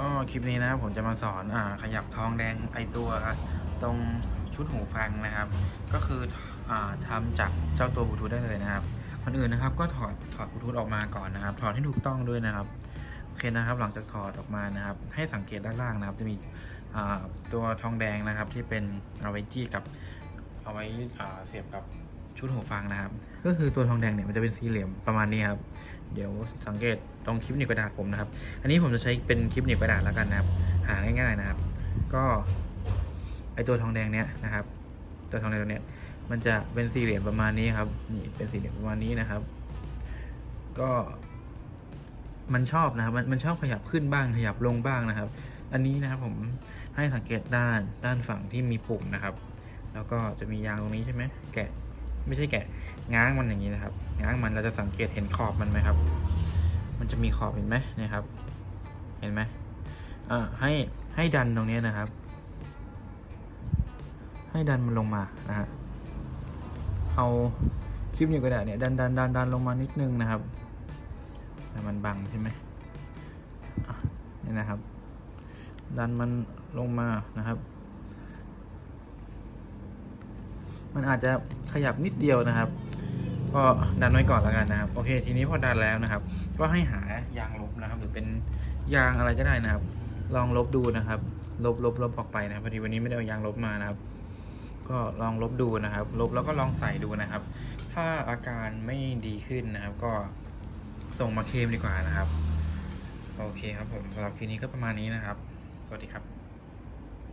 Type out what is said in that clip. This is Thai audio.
ก็คลิปนี้นะครับผมจะมาสอนอ่าขยับทองแดงไอตัวตรงชุดหูฟังนะครับ ก็คืออ่าทำจากเจ้าตัวบลูทูธได้เลยนะครับก่อนอื่นนะครับก็ถอดถอดบลูทูธออกมาก่อนนะครับ ถอดให้ถูกต้องด้วยนะครับโอเคนะครับ หลังจากถอดออกมานะครับ ให้สังเกตด้านล่างนะครับ จะมีอ่าตัวทองแดงนะครับที่เป็นเอาไว้จี้กับเอาไว้เสียบกับ ชุดหูฟังนะครับ ก็คือตัวทองแดงเนี่ยมันจะเป็นสี่เหลี่ยมประมาณนี้ครับ เดี๋ยวสังเกตตรงคลิปหนีบกระดาษผมนะครับ อันนี้ผมจะใช้เป็นคลิปหนีบกระดาษแล้วกันนะครับ หาง่ายๆนะครับ ก็ไอตัวทองแดงเนี้ยนะครับ ตัวทองแดงตัวเนี้ยมันจะเป็นสี่เหลี่ยมประมาณนี้ครับนี่เป็นสี่เหลี่ยมประมาณนี้นะครับ ก็มันชอบนะครับ มันมันชอบขยับขึ้นบ้างขยับลงบ้างนะครับ อันนี้นะครับผมให้สังเกตด้านด้านฝั่งที่มีปุ่มนะครับ แล้วก็จะมียางตรงนี้ใช่ไหมแกะ ไม่ใช่แกะง้างมันอย่างนี้นะครับ ง้างมันเราจะสังเกตเห็นขอบมันไหมครับ มันจะมีขอบเห็นไหมนี่ยครับ เห็นไหมอ่าให้ให้ดันตรงนี้นะครับ ให้ดันมันลงมานะฮะเอาคลิปนี้กระดาษเนี่ยดันดันดันดันลงมานิดนึงนะครับแต่มันบังใช่ไหมนี่นะครับ ดันมันลงมานะครับ มันอาจจะขยับนิดเดียวนะครับ ก็ดันไว้ก่อนแล้วกันนะครับ โอเค ทีนี้พอดันแล้วนะครับ ก็ให้หายางลบนะครับ หรือเป็นยางอะไรก็ได้นะครับ ลองลบดูนะครับ ลบลบลบออกไปนะครับพอดีวันนี้ไม่ได้เอายางลบมานะครับ ก็ลองลบดูนะครับ ลบแล้วก็ลองใส่ดูนะครับ ถ้าอาการไม่ดีขึ้นนะครับ ก็ส่งมาเคลมดีกว่านะครับ โอเคครับผมสำหรับคลิปนี้ก็ประมาณนี้นะครับ สวัสดีครับ